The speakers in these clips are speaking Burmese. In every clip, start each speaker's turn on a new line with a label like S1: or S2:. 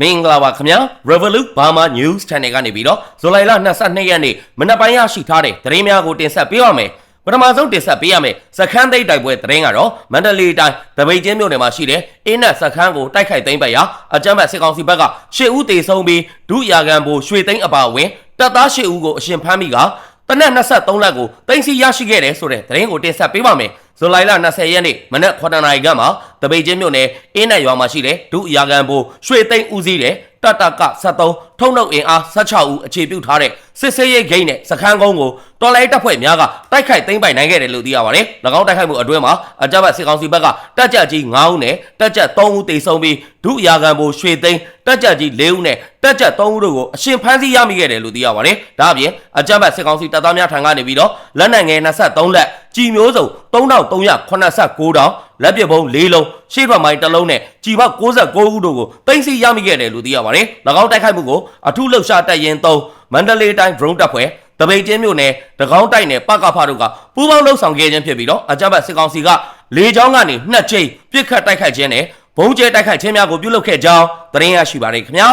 S1: မင်္ဂလာပါခင်ဗျာ Revolut Burma News Channel ကနေပြီးတော့ဇူလိုင်လ22ရက်နေ့မနက်ပိုင်းရရှိထားတဲ့သတင်းများကိုတင်ဆက်ပေးပါမယ်ပထမဆုံးတင်ဆက်ပေးရမယ်စခန်းသိမ်းတိုက်ပွဲသတင်းကတော့မန္တလေးတိုင်းတပိတ်ချင်းမြို့နယ်မှာရှိတဲ့အင်းနက်စခန်းကိုတိုက်ခိုက်သိမ်းပတ်ရာအကြမ်းဖက်စစ်ကောင်စီဘက်က10ဦးသေဆုံးပြီးဒုရာဂံဘူရွှေသိန်းအပါအဝင်တပ်သား10ဦးကိုအရှင်ဖမ်းမိကတနက်23လက်ကိုတင်စီရရှိခဲ့တယ်ဆိုတဲ့သတင်းကိုတင်ဆက်ပေးပါမယ် ဇူလိုင်လ20ရက်နေ့မနက်9:00နာရီခန့်မှာတပိတ်ချင်းမြို့နယ်အင်းနက်ရွာမှာရှိတဲ့ဒုရာဂံဘူရွှေသိန်းဦးစီးတဲ့ တတက73ထုံနှုတ်အင်အား16ဦးအခြေပြုထားတဲ့စစ်ဆေးရေးဂိမ်းနဲ့စခန်းကုန်းကိုတော်လိုင်းတပ်ဖွဲ့များကတိုက်ခိုက်သိမ်းပိုက်နိုင်ခဲ့တယ်လို့သိရပါတယ်။၎င်းတိုက်ခိုက်မှုအတွင်းမှာအကြမ်းဖက်စစ်ကောင်စီဘက်ကတပ်ကြပ်ကြီး9ဦးနဲ့တပ်ကြပ်3ဦးတေဆုံးပြီးဒုရာခံဘူရွှေသိန်းတပ်ကြပ်ကြီး4ဦးနဲ့တပ်ကြပ်3ဦးတို့ကိုအရှင်ဖမ်းဆီးရမိခဲ့တယ်လို့သိရပါတယ်။ဒါအပြင်အကြမ်းဖက်စစ်ကောင်စီတပ်သားများထံကနေပြီးတော့လက်နက်ငယ်23လက်ကြီးမျိုးစုံ3389တောင် လက်ပစ်ဗုံး၄လုံးရှေ့ဘက်မိုင်းတစ်လုံးနဲ့ကြီးပေါက်69ဦးတို့ကိုတင်စီရမိခဲ့တယ်လို့သိရပါတယ်။၎င်းတိုက်ခိုက်မှုကိုအထူးလှုပ်ရှားတပ်ရင်3မန္တလေးတိုင်း drone တပ်ဖွဲ့တပိတ်ချင်းမြို့နယ်တကောင်းတိုက်နယ်ပကဖတို့ကပူးပေါင်းလှုပ်ဆောင်ခဲ့ခြင်းဖြစ်ပြီးတော့အကြမ်းဖက်စစ်ကောင်စီကလေကြောင်းကနေနှစ်ချိန်ပစ်ခတ်တိုက်ခိုက်ခြင်းနဲ့ဘုံကျဲတိုက်ခိုက်ခြင်းများကိုပြုလုပ်ခဲ့ကြောင်းသတင်းရရှိပါတယ်ခင်ဗျာ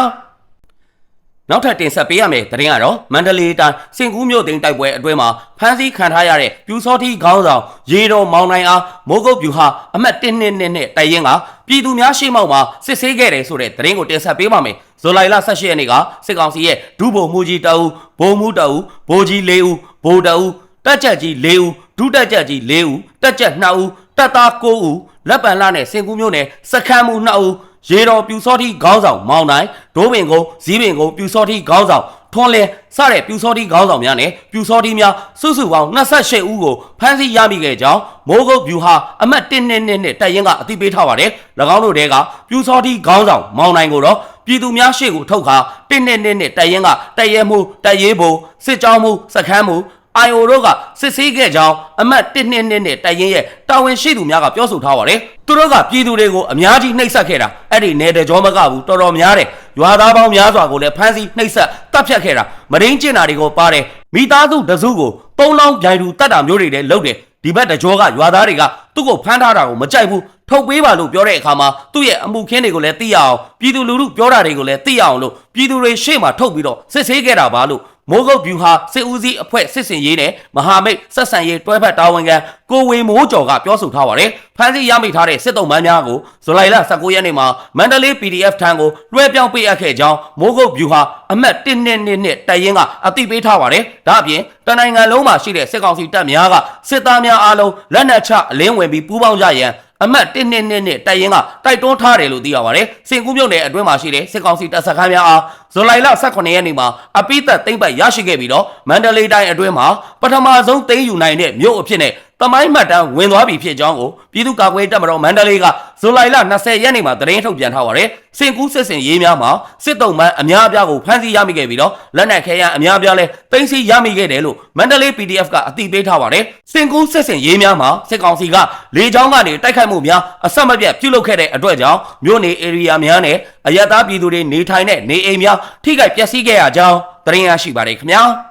S1: နောက်ထပ်တင်ဆက်ပေးရမယ့်သတင်းကတော့မန္တလေးတိုင်းစင်ကူးမြို့သိမ်းတိုက်ပွဲအတွင်းမှာဖမ်းဆီးခံထားရတဲ့ပြူစောတိခေါင်းဆောင်ရေတော်မောင်နိုင်အားမိုးကုတ်ပြူဟာအမှတ်1နှစ်နှစ်နဲ့တိုင်ရင်ကပြည်သူများရှေ့မှောက်မှာစစ်ဆေးခဲ့တယ်ဆိုတဲ့သတင်းကိုတင်ဆက်ပေးပါမယ်ဇူလိုင်လ18ရက်နေ့ကစစ်ကောင်စီရဲ့ဒုဗိုလ်မှူးကြီးတအူးဗိုလ်မှူးတအူးဗိုလ်ကြီး၄ဦးဗိုလ်တအူးတက်ကြက်ကြီး၄ဦးဒုတက်ကြက်ကြီး၄ဦးတက်ကြက်2ဦးတပ်သား9ဦးလက်ပံလာနဲ့စင်ကူးမျိုးနဲ့စခန်းမှု2ဦး ရေတော်ပြူစောတိခေါင်းဆောင်မောင်နိုင်ဒိုးပင်ကုန်းဇီးပင်ကုန်းပြူစောတိခေါင်းဆောင်ထွန်းလင်းစတဲ့ပြူစောတိခေါင်းဆောင်များနဲ့ပြူစောတိများစုစုပေါင်း28ဦးကိုဖမ်းဆီးရမိခဲ့ကြောင်းမိုးကုတ်ပြူဟာအမတ်1နှစ်နှစ်နဲ့တိုက်ရင်ကအသိပေးထားပါတယ်၎င်းတို့တဲကပြူစောတိခေါင်းဆောင်မောင်နိုင်ကိုတော့ပြည်သူများရှေ့ကိုထုတ်ခါ1နှစ်နှစ်နဲ့တိုက်ရင်ကတိုက်ရဲမှုတိုက်ရဲဖို့စစ်ကြောင်းမှုစခန်းမှု အိုင်အိုတို့ကစစ်ဆေးခဲ့ကြောင်းအမတ်1နှစ်နှစ်နဲ့တိုင်ရင်ရဲ့တာဝန်ရှိသူများကပြောဆိုထားပါတယ်။သူတို့ကပြည်သူတွေကိုအများကြီးနှိပ်စက်ခဲ့တာအဲ့ဒီနယ်တကြောမကဘူးတော်တော်များတယ်။ရွာသားပေါင်းများစွာကိုလည်းဖမ်းဆီးနှိပ်စက်တပ်ဖြတ်ခဲ့တာမရင်းကျင်တာတွေကိုပါတယ်။မိသားစုတစုကိုသုံးလောင်းပြိုင်သူတတ်တာမျိုးတွေလည်းလုပ်တယ်။ဒီဘက်တကြောကရွာသားတွေကသူ့ကိုဖမ်းထားတာကိုမကြိုက်ဘူးထုတ်ပေးပါလို့ပြောတဲ့အခါမှာသူ့ရဲ့အမှုခင်းတွေကိုလည်းသိရအောင်ပြည်သူလူထုပြောတာတွေကိုလည်းသိရအောင်လို့ပြည်သူတွေရှေ့မှာထုတ်ပြီးတော့စစ်ဆေးခဲ့တာပါလို့ မိုးကုတ်ဗျူဟာစစ်ဦးစီးအဖွဲ့စစ်စင်ရေးနဲ့မဟာမိတ်ဆက်ဆံရေးတွဲဖက်တာဝန်ခံကိုဝေမိုးကျော်ကပြောဆိုထားပါတယ်။ဖမ်းဆီးရမိထားတဲ့စစ်တုံးမန်းများကိုဇူလိုင်လ19ရက်နေ့မှာမန္တလေး PDF ထံကိုလွှဲပြောင်းပေးအပ်ခဲ့ကြောင်းမိုးကုတ်ဗျူဟာအမှတ်1နှစ်နှစ်နဲ့တိုင်ရင်ကအသိပေးထားပါတယ်။ဒါအပြင်တနိုင်ငံလုံးမှာရှိတဲ့စစ်ကောင်စီတပ်များကစစ်သားများအားလုံးလက်နက်ချအလင်းဝင်ပြီးပူးပေါင်းကြရန် အမတ်1နှစ်နှစ်နဲ့တိုင်ရင်ကတိုက်တွန်းထားတယ်လို့သိရပါတယ်။စင်ကူးမြုံနယ်အတွင်းမှာရှိတဲ့စစ်ကောင်စီတပ်စခန်းများအားဇူလိုင်လ18ရက်နေ့မှာအပိသက်သိမ့်ပတ်ရရှိခဲ့ပြီးတော့မန္တလေးတိုင်းအတွင်းမှာပထမဆုံးသိမ်းယူနိုင်တဲ့မြို့အဖြစ်နဲ့ တမိုင်းမှတ်တမ်းဝင်သွားပြီဖြစ်ကြောင်းကိုပြည်သူ့ကာကွယ်တပ်မတော်မန္တလေးကဇူလိုင်လ20ရက်နေ့မှာသတင်းထုတ်ပြန်ထားပါတယ်။စင်ကူးစစ်စင်ရေးများမှာစစ်တုံးမှန်းအများအပြားကိုဖမ်းဆီးရမိခဲ့ပြီးတော့လက်နက်ခဲယမ်းအများအပြားလဲသိမ်းဆည်းရမိခဲ့တယ်လို့မန္တလေး PDF ကအသိပေးထားပါတယ်။စင်ကူးစစ်စင်ရေးများမှာစစ်ကောင်စီကလေကြောင်းကနေတိုက်ခိုက်မှုများအဆက်မပြတ်ပြုလုပ်ခဲ့တဲ့အတွက်ကြောင့်မြို့နေ area များနဲ့အရတားပြည်သူတွေနေထိုင်တဲ့နေအိမ်များထိခိုက်ပျက်စီးခဲ့ရကြောင်းသတင်းရရှိပါတယ်ခင်ဗျာ။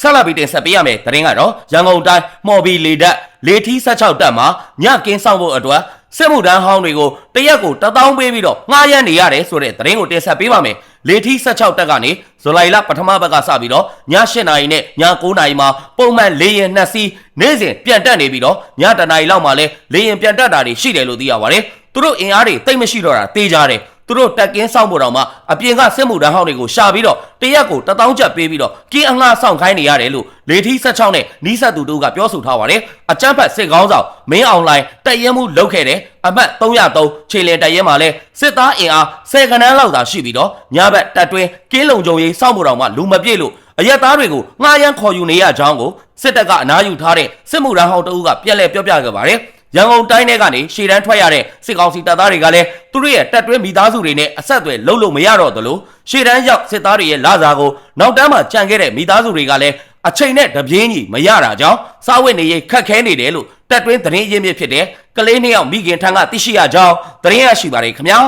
S1: ဆက်လက်ပြီးတင်ဆက်ပေးရမယ့်သတင်းကတော့ရန်ကုန်တိုင်းမော်ဘီလေတပ်လေထီး16တပ်မှာညကင်းဆောင်ဖို့အတွက်စစ်မှုထမ်းဟောင်းတွေကိုတရက်ကို1000ပေးပြီးတော့ငှားရမ်းနေရတယ်ဆိုတဲ့သတင်းကိုတင်ဆက်ပေးပါမယ်။လေထီး16တပ်ကနေဇူလိုင်လပထမဘက်ကစပြီးတော့ည8နာရီနဲ့ည9နာရီမှာပုံမှန်လေရင်နှစ်စီးနေ့စဉ်ပြန်တက်နေပြီးတော့ညတနာရီလောက်မှလည်းလေရင်ပြန်တက်တာတွေရှိတယ်လို့သိရပါတယ်။သူတို့အင်အားတွေတိတ်မရှိတော့တာတေးကြတယ်။ သူတို့တက်ကင်းစောင့်ဖို့တောင်မှအပြင်ကစစ်မှုတန်းဟောင်းတွေကိုရှာပြီးတော့တရက်ကို1000ကျပ်ပေးပြီးတော့ကင်းအငှားဆောင်ခိုင်းနေရတယ်လို့လေထီး16နဲ့နီးစပ်သူတို့ကပြောဆိုထားပါတယ်အကြမ်းဖက်စစ်ကောင်းဆောင်မင်းအောင်လိုင်းတက်ရဲမှုလုပ်ခဲ့တယ်အမှတ်303ခြေလင်တက်ရဲမှာလဲစစ်သားအင်အား10ခန်းလောက်သာရှိပြီးတော့ညဘက်တက်တွင်းကင်းလုံကြုံရေးစောင့်ဖို့တောင်မှလူမပြည့်လို့အရက်သားတွေကိုငှားရမ်းခေါ်ယူနေရကြောင်းကိုစစ်တပ်ကအနားယူထားတဲ့စစ်မှုထမ်းဟောင်းတအုပ်ကပြက်လက်ပြောပြခဲ့ပါတယ် ရန်ကုန်တိုင်းထဲကနေရှေ့တန်းထွက်ရတဲ့စစ်ကောင်စီတပ်သားတွေကလည်းသူတို့ရဲ့တပ်တွင်းမိသားစုတွေနဲ့အဆက်အသွယ်လုံးလုံးမရတော့သလိုရှေ့တန်းရောက်စစ်သားတွေရဲ့လာစာကိုနောက်တန်းမှာကြံခဲ့တဲ့မိသားစုတွေကလည်းအချိန်နဲ့တပြေးညီမရတာကြောင့်စားဝတ်နေရေးခက်ခဲနေတယ်လို့တပ်တွင်းသတင်းရင်းမြစ်ဖြစ်တဲ့ကလေးနှစ်ယောက်မိခင်ထံကသိရှိရကြောင်းသတင်းရရှိပါတယ်ခင်ဗျာ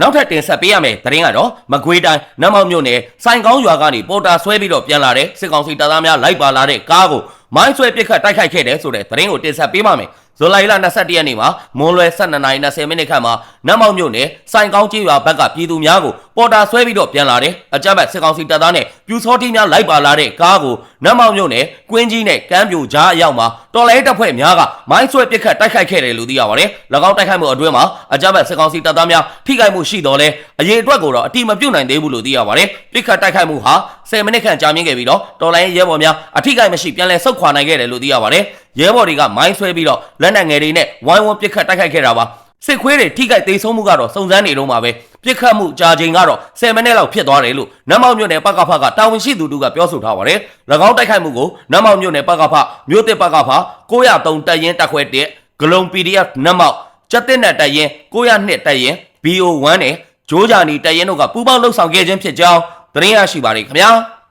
S1: နောက်ထပ်တင်ဆက်ပေးရမယ့်သတင်းကတော့မကွေးတိုင်းနမောက်မြို့နယ်စိုင်ကောင်းရွာကနေပေါ်တာဆွဲပြီးတော့ပြန်လာတဲ့စစ်ကောင်စီတပ်သားများလိုက်ပါလာတဲ့ကားကို မိုင်းဆွဲပစ်ခတ်တိုက်ခိုက်ခဲ့တယ်ဆိုတဲ့သတင်းကိုတင်ဆက်ပေးပါမယ်ဇူလိုင်လ22ရက်နေ့မှာမွန်လွယ်12:20မိနစ်ခန့်မှာနတ်မောက်မြို့နယ်စိုင်ကောင်းကျေးရွာဘက်ကပြည်သူများကိုပေါ်တာဆွဲပြီးတော့ပြန်လာတယ်။အကြမ်းဖက်စစ်ကောင်စီတပ်သားနဲ့ပြူစောတိများလိုက်ပါလာတဲ့ကားကိုနတ်မောက်မြို့နယ်ကွင်းကြီးနဲ့ကမ်းပြိုကြားအရောက်မှာတော်လိုင်းတပ်ဖွဲ့များကမိုင်းဆွဲပစ်ခတ်တိုက်ခိုက်ခဲ့တယ်လို့သိရပါတယ်။၎င်းတိုက်ခိုက်မှုအတွင်းမှာအကြမ်းဖက်စစ်ကောင်စီတပ်သားများထိခိုက်မှုရှိတော်လဲအရေးအတွက်ကိုတော့အတိမပြုတ်နိုင်သေးဘူးလို့သိရပါတယ်။ပစ်ခတ်တိုက်ခိုက်မှုဟာ 10မိနစ်ခန့်ကြာမြင့်ခဲ့ပြီးတော့တော်လိုင်းရဲဘော်များအထိခိုက်မရှိပြန်လည်ဆုတ်ခွာနိုင်ခဲ့တယ်လို့သိရပါတယ်။ရဲဘော်တွေကမိုင်းဆွဲပြီးတော့လက်နက်ငယ်တွေနဲ့ဝိုင်းဝန်းပစ်ခတ်တိုက်ခိုက်ခဲ့တာပါ။စစ်ခွေးတွေထိခိုက်သေးဆုံးမှုကတော့စုံစမ်းနေတော့မှာပဲပြစ်ခတ်မှုကြာချိန်ကတော့10မိနစ်လောက်ဖြစ်သွားတယ်လို့နတ်မောက်မြို့နယ်ပကဖကတာဝန်ရှိသူတို့ကပြောဆိုထားပါတယ်။၎င်းတိုက်ခိုက်မှုကိုနတ်မောက်မြို့နယ်ပကဖမြို့တစ်ပကဖ903တပ်ရင်းတပ်ခွဲ1ဂလုံ PDF နတ်မောက်စက်တဲ့နဲ့တပ်ရင်း902တပ်ရင်း BO1 နဲ့ဂျိုးဂျာနီတပ်ရင်းတို့ကပူးပေါင်းလှုပ်ဆောင်ခဲ့ခြင်းဖြစ်ကြောင်း သတင်းရရှိပါတယ်ခင်ဗျာ။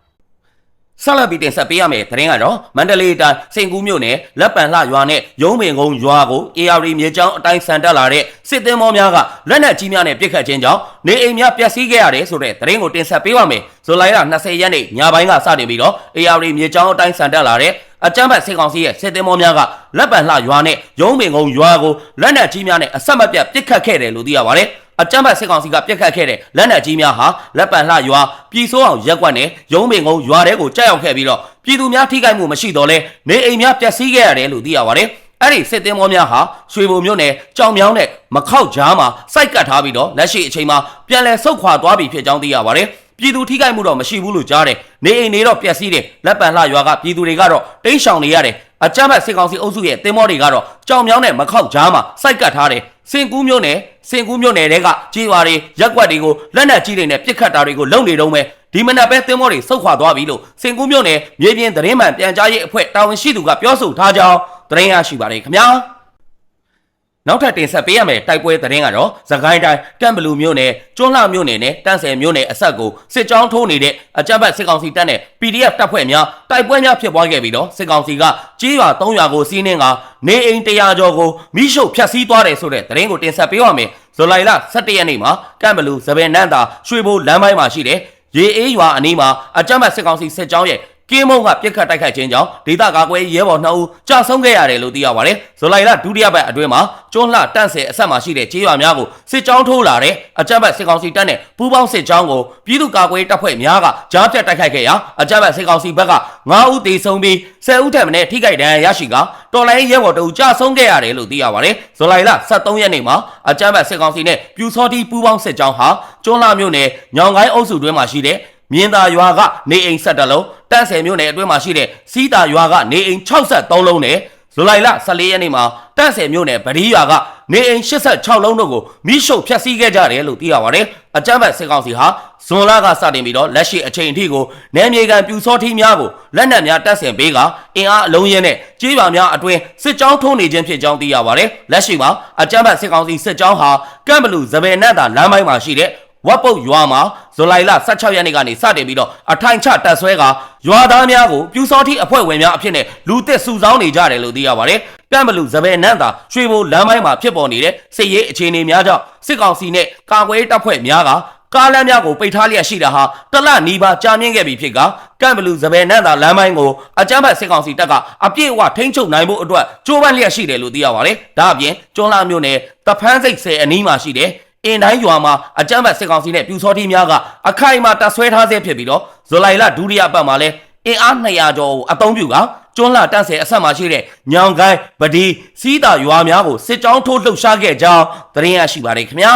S1: ဆက်လက်ပြီးတင်ဆက်ပေးရမယ့်သတင်းကတော့မန္တလေးတိုင်းစိန်ကူးမြို့နယ်လက်ပံလှရွာနဲ့ရုံးပင်ကုန်းရွာကို AR မြေကြောင်းအတိုင်းဆန်တက်လာတဲ့စစ်သည်မောများကလက်နက်ကြီးများနဲ့ပစ်ခတ်ခြင်းကြောင့်နေအိမ်များပျက်စီးခဲ့ရတယ်ဆိုတဲ့သတင်းကိုတင်ဆက်ပေးပါမယ်။ဇူလိုင်လ20ရက်နေ့ညပိုင်းကစတင်ပြီးတော့ AR မြေကြောင်းအတိုင်းဆန်တက်လာတဲ့အကြမ်းဖက်စစ်ကောင်စီရဲ့စစ်သည်မောများကလက်ပံလှရွာနဲ့ရုံးပင်ကုန်းရွာကိုလက်နက်ကြီးများနဲ့အဆက်မပြတ်ပစ်ခတ်ခဲ့တယ်လို့သိရပါတယ်။ အကြမ်းဖက်စစ်ကောင်စီကပြက်ခတ်ခဲ့တဲ့လက်နက်ကြီးများဟာလက်ပံလှရွာပြည်စိုးအောင်ရက်ကွက်နဲ့ရုံးပင်ကုန်းရွာတဲကိုကြောက်ရောက်ခဲ့ပြီးတော့ပြည်သူများထိခိုက်မှုမရှိတော့လဲနေအိမ်များပျက်စီးခဲ့ရတယ်လို့သိရပါတယ်။အဲ့ဒီစစ်သည်မောများဟာရွှေဘုံမြို့နယ်ကြောင်မြောင်းနဲ့မခောက်ကြားမှာစိုက်ကတ်ထားပြီးတော့လက်ရှိအချိန်မှာပြန်လည်ဆုတ်ခွာသွားပြီဖြစ်ကြောင်းသိရပါတယ်။ပြည်သူထိခိုက်မှုတော့မရှိဘူးလို့ကြားတယ်။နေအိမ်တွေတော့ပျက်စီးတယ်။လက်ပံလှရွာကပြည်သူတွေကတော့တိမ်းရှောင်နေရတယ်။ အကြမ်းဖက်စစ်ကောင်စီအုပ်စုရဲ့တင်မောတွေကတော့ကြောင်မြောင်းနဲ့မခောက်ကြားမှာစိုက်ကတ်ထားတယ်။စင်ကူးမြို့နယ်စင်ကူးမြို့နယ်တဲကကြေးရွာတွေရက်ကွက်တွေကိုလက်နက်ကြီးတွေနဲ့ပစ်ခတ်တာတွေကိုလုပ်နေတော့မယ်။ဒီမနက်ပဲတင်မောတွေစုတ်ခွာသွားပြီလို့စင်ကူးမြို့နယ်မြေပြင်သတင်းမှန်ပြန်ကြားရေးအဖွဲ့တာဝန်ရှိသူကပြောဆိုထားကြောင်းသတင်းရရှိပါတယ်ခင်ဗျာ။ နောက်ထပ်တင်ဆက်ပေးရမယ့်တိုက်ပွဲသတင်းကတော့သခိုင်းတိုင်းကမ်ဘလူမြို့နယ်ကျွန်းလှမြို့နယ်နဲ့တန့်ဆယ်မြို့နယ်အဆက်ကိုစစ်ကြောင်းထိုးနေတဲ့အကြမ်းဖက်စစ်ကောင်စီတပ်နဲ့ PDF တပ်ဖွဲ့များတိုက်ပွဲများဖြစ်ပွားခဲ့ပြီးတော့စစ်ကောင်စီကကြေးရွာ300ကိုစီးနှင်းကနေအိမ်100ကျော်ကိုမိရှုဖျက်ဆီးသွားတယ်ဆိုတဲ့သတင်းကိုတင်ဆက်ပေးပါမယ်ဇူလိုင်လ17ရက်နေ့မှာကမ်ဘလူသပင်နန်းသာရွှေဘိုလမ်းပိုင်းမှာရှိတဲ့ရေအေးရွာအနီးမှာအကြမ်းဖက်စစ်ကောင်စီစစ်ကြောင်းရဲ့ ကင်းမုံကပြစ်ခတ်တိုက်ခိုက်ခြင်းကြောင့်ဒေသကာကွယ်ရဲဘော်2ဦးကြာဆုံးခဲ့ရတယ်လို့သိရပါတယ်။ဇူလိုင်လဒုတိယပတ်အတွင်းမှာကျွန်းလှတန့်ဆယ်အဆက်မှာရှိတဲ့ကြေးရွာများကိုစစ်ကြောင်းထိုးလာတဲ့အကြမ်းဖက်စစ်ကောင်စီတပ်နဲ့ပူးပေါင်းစစ်ကြောင်းကိုပြည်သူ့ကာကွယ်တပ်ဖွဲ့များကကြားဖြတ်တိုက်ခိုက်ခဲ့ရာအကြမ်းဖက်စစ်ကောင်စီဘက်က9ဦးသေဆုံးပြီး10ဦးထက်မနည်းထိခိုက်ဒဏ်ရာရရှိကတော်လိုင်းရဲဘော်2ဦးကြာဆုံးခဲ့ရတယ်လို့သိရပါတယ်။ဇူလိုင်လ23ရက်နေ့မှာအကြမ်းဖက်စစ်ကောင်စီနဲ့ပြူစောတိပူးပေါင်းစစ်ကြောင်းဟာကျွန်းလှမြို့နယ်ညောင်ကိုင်းအုပ်စုတွင်းမှာရှိတဲ့ မြင်းသာရွာကနေအိမ်ဆက်တလုံးတန့်ဆယ်မြို့နယ်အတွင်းမှာရှိတဲ့စီးတာရွာကနေအိမ်63လုံးနဲ့ဇူလိုင်လ14ရက်နေ့မှာတန့်ဆယ်မြို့နယ်ဗဒီရွာကနေအိမ်86လုံးတို့ကိုမိရှုဖျက်ဆီးခဲ့ကြတယ်လို့သိရပါတယ်။အကြမ်းဖက်စစ်ကောင်စီဟာဇွန်လကစတင်ပြီးတော့လက်ရှိအချိန်အထိကိုနယ်မြေကန်ပြူစောထီးများကိုလက်နက်များတပ်ဆင်ပေးကအင်အားအလုံးရင်းနဲ့ကြေးရွာများအတွင်းစစ်ကြောင်းထုံးနေခြင်းဖြစ်ကြောင်းသိရပါတယ်။လက်ရှိမှာအကြမ်းဖက်စစ်ကောင်စီစစ်ကြောင်းဟာကမ်ဘလူဇပယ်နတ်တာလမ်းပိုင်းမှာရှိတဲ့ ဝက်ပုတ်ရွာမှာဇူလိုင်လ16ရက်နေ့ကနေစတင်ပြီးတော့အထိုင်ချတပ်ဆွဲကရွာသားများကိုပြူစောတိအဖွဲ့ဝင်များအဖြစ်နဲ့လူသစ်စုဆောင်းနေကြတယ်လို့သိရပါတယ်။ကမ်ဘလူဇပယ်နန်းသာရွှေဘိုလမ်းပိုင်းမှာဖြစ်ပေါ်နေတဲ့စစ်ရေးအခြေအနေများကြောင့်စစ်ကောင်စီနဲ့ကာကွယ်တပ်ဖွဲ့များကကားလမ်းများကိုပိတ်ထားလျက်ရှိတာဟာတလနီးပါးကြာမြင့်ခဲ့ပြီဖြစ်ကကမ်ဘလူဇပယ်နန်းသာလမ်းပိုင်းကိုအကြမ်းဖက်စစ်ကောင်စီတပ်ကအပြည့်အဝထိန်းချုပ်နိုင်ဖို့အတွက်ကြိုးပမ်းလျက်ရှိတယ်လို့သိရပါတယ်။ဒါအပြင်ကျွန်းလာမြို့နယ်တဖန်းစိတ်ဆယ်အနီးမှာရှိတဲ့ အင်တိုင်းရွာမှာအကြမ်းဖက်စစ်ကောင်စီနဲ့ပြူစောတိများကအခိုင်အမာတပ်ဆွဲထားဆဲဖြစ်ပြီးတော့ဇူလိုင်လဒုတိယပတ်မှာလဲအင်အား200ကျော်ကိုအသုံးပြုကကျွန်းလာတန့်ဆယ်အဆက်မှာရှိတဲ့ညောင်ကိုင်းပဒီစီးတာရွာများကိုစစ်ကြောင်းထိုးလှုပ်ရှားခဲ့ကြောင်းသတင်းရရှိပါတယ်ခင်ဗျာ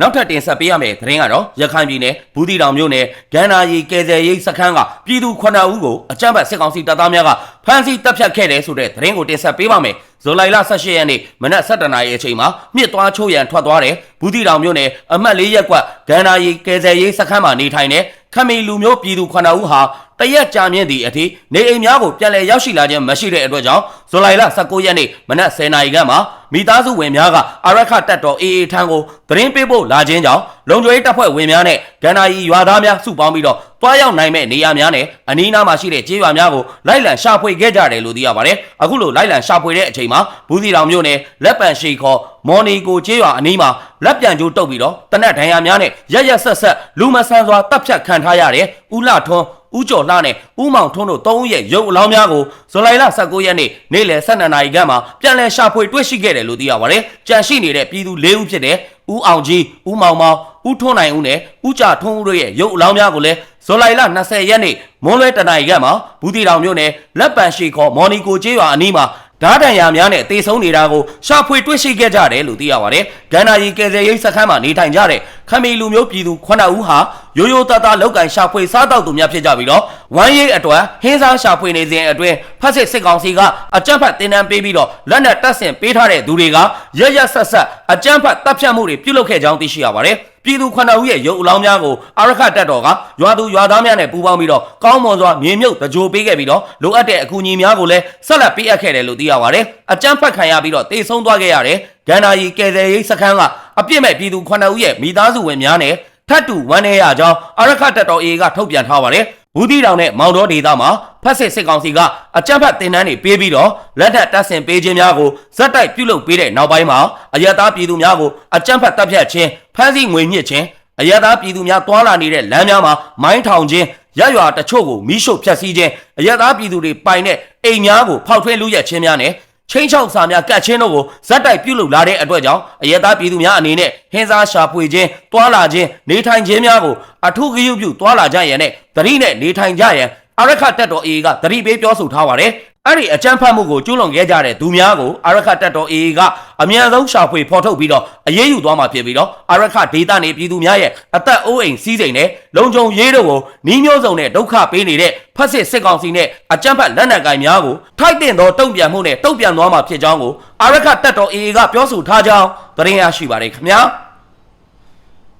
S1: နောက်ထပ်တင်ဆက်ပေးရမယ့်သတင်းကတော့ရခိုင်ပြည်နယ်ဘူးတီတောင်မြို့နယ်ဂန္ဓာရီကယ်ဆယ်ရေးစခန်းကပြည်သူ9ဦးကိုအကြမ်းဖက်စစ်ကောင်စီတပ်သားများကဖမ်းဆီးတပ်ဖြတ်ခဲ့တယ်ဆိုတဲ့သတင်းကိုတင်ဆက်ပေးပါမယ်။ဇူလိုင်လ18ရက်နေ့မနက်7:00နာရီအချိန်မှာမြစ်သွားချိုးရန်ထွက်သွားတဲ့ဘူးတီတောင်မြို့နယ်အမှတ်၄ရပ်ကွက်ဂန္ဓာရီကယ်ဆယ်ရေးစခန်းမှာနေထိုင်တဲ့ ခမီလူမျိုးပြည်သူ9ဦးဟာတရက်ကြာမြင့်သည့်အထိနေအိမ်များကိုပြန်လည်ရောက်ရှိလာခြင်းမရှိတဲ့အတွက်ကြောင့်ဇူလိုင်လ19ရက်နေ့မနက်10:00နာရီခန့်မှာမိသားစုဝင်များကအရခတက်တော်အေးအေးထန်းကိုသတင်းပေးဖို့လာခြင်းကြောင့် လုံခြုံရေးတပ်ဖွဲ့ဝင်များနဲ့ဂန္ဓာရီရွာသားများစုပေါင်းပြီးတော့တွားရောက်နိုင်မဲ့နေရာများနဲ့အနီးနားမှာရှိတဲ့ကျေးရွာများကိုလိုက်လံရှာဖွေခဲ့ကြတယ်လို့သိရပါတယ်။အခုလိုလိုက်လံရှာဖွေတဲ့အချိန်မှာဘူးစီတောင်မြို့နယ်လက်ပံရှိခေါ်မော်နီကိုကျေးရွာအနီးမှာလက်ပြန်ကျိုးတုပ်ပြီးတော့တနက်ဒဏ်ရာများနဲ့ရရက်ဆက်ဆက်လူမဆန်စွာတပ်ဖြတ်ခံထားရတဲ့ဦးလှထွန်း ဦးကျော်လှနဲ့ဦးမောင်ထွန်းတို့သုံးဦးရဲ့ရုပ်အလောင်းများကိုဇူလိုင်လ19ရက်နေ့နေ့လယ်12နာရီခန့်မှာပြန်လည်ရှာဖွေတွေ့ရှိခဲ့တယ်လို့သိရပါတယ်။ကြန့်ရှိနေတဲ့ပြည်သူ၄ဦးဖြစ်တဲ့ဦးအောင်ကြီး၊ဦးမောင်မောင်၊ဦးထွန်းနိုင်ဦးနဲ့ဦးကြထွန်းဦးတို့ရဲ့ရုပ်အလောင်းများကိုလည်းဇူလိုင်လ20ရက်နေ့မွန်းလွဲတနာရီခန့်မှာဘူးတီတောင်မြို့နယ်လက်ပံရှိခေါ်မော်နီကိုကျေးရွာအနီးမှာ ဓာတ်တန်ရာများနဲ့တေဆုံးနေတာကိုရှာဖွေတွေ့ရှိခဲ့ကြတယ်လို့သိရပါတယ်။ဂန္ဓာရီကယ်ဆယ်ရေးစခန်းမှာနေထိုင်ကြတဲ့ခမီလူမျိုးပြည်သူ9ဦးဟာရိုးရိုးသားသားလောက်ကန်ရှာဖွေစားတောက်သူများဖြစ်ကြပြီးတော့ဝမ်းရိပ်အတွက်ဟင်းစားရှာဖွေနေစဉ်အတွင်းဖက်စစ်စစ်ကောင်စီကအကြမ်းဖက်တင်နန်းပေးပြီးတော့လက်နက်တပ်ဆင်ပေးထားတဲ့သူတွေကရရဆက်ဆက်အကြမ်းဖက်တပ်ဖြတ်မှုတွေပြုလုပ်ခဲ့ကြောင်းသိရှိရပါတယ်။ ပြည်သူ9ဦးရဲ့ရုပ်အလောင်းများကိုအာရခတပ်တော်ကရွာသူရွာသားများနဲ့ပူးပေါင်းပြီးတော့ကောင်းမွန်စွာမြေမြုပ်တကြိုပေးခဲ့ပြီးတော့လိုအပ်တဲ့အကူအညီများကိုလည်းဆက်လက်ပေးအပ်ခဲ့တယ်လို့သိရပါတယ်။အကြမ်းဖက်ခံရပြီးတော့တေဆုံးသွားခဲ့ရတယ်။ဂန္ဓာရီကယ်ဆယ်ရေးစခန်းကအပြစ်မဲ့ပြည်သူ9ဦးရဲ့မိသားစုဝင်များနဲ့ထပ်တူဝမ်းနေရကြောင်းအာရခတပ်တော် AA ကထုတ်ပြန်ထားပါတယ်။ ဘူးတီတောင်နဲ့မောင်တော်ဒေသမှာဖက်စစ်စစ်ကောင်စီကအကြမ်းဖက်တင်နန်းတွေပေးပြီးတော့လက်ထက်တပ်ဆင်ပေးခြင်းများကိုဇက်တိုက်ပြုလုပ်ပေးတဲ့နောက်ပိုင်းမှာအယက်သားပြည်သူများကိုအကြမ်းဖက်တပ်ဖြတ်ခြင်းဖမ်းဆီးငွေညှစ်ခြင်းအယက်သားပြည်သူများတွာလာနေတဲ့လမ်းများမှာမိုင်းထောင်ခြင်းရရွာတချို့ကိုမိရှုဖျက်ဆီးခြင်းအယက်သားပြည်သူတွေပိုင်တဲ့အိမ်များကိုဖောက်ထွင်းလူရက်ခြင်းများနဲ့ ချင်းချောက်စာများကတ်ချင်းတို့ကိုဇက်တိုက်ပြုတ်လုလာတဲ့အတွက်ကြောင့်အယက်သားပြည်သူများအနေနဲ့ဟင်းစားရှာဖွေခြင်းတွာလာခြင်းနေထိုင်ခြင်းများကိုအထုဂရုပြုတွာလာကြရန်နဲ့သတိနဲ့နေထိုင်ကြရန် အရခတက်တော် AA ကသတိပေးပြောဆိုထားပါတယ်အဲ့ဒီအကြမ်းဖက်မှုကိုကျူးလွန်ခဲ့ကြတဲ့သူများကိုအရခတက်တော် AA ကအမြန်ဆုံးရှာဖွေဖော်ထုတ်ပြီးတော့အရေးယူသွားမှာဖြစ်ပြီးတော့အရခဒေသနေပြည်သူများရဲ့အသက်အိုးအိမ်စီးစိမ်နဲ့လုံခြုံရေးတို့ကိုနှီးမျိုးစုံနဲ့ဒုက္ခပေးနေတဲ့ဖက်စစ်စစ်ကောင်စီနဲ့အကြမ်းဖက်လက်နက်ကိုင်များကိုထိုက်တင်သောတုံ့ပြန်မှုနဲ့တုံ့ပြန်သွားမှာဖြစ်ကြောင်းကိုအရခတက်တော် AA ကပြောဆိုထားကြောင်းသတင်းရရှိပါတယ်ခင်ဗျာ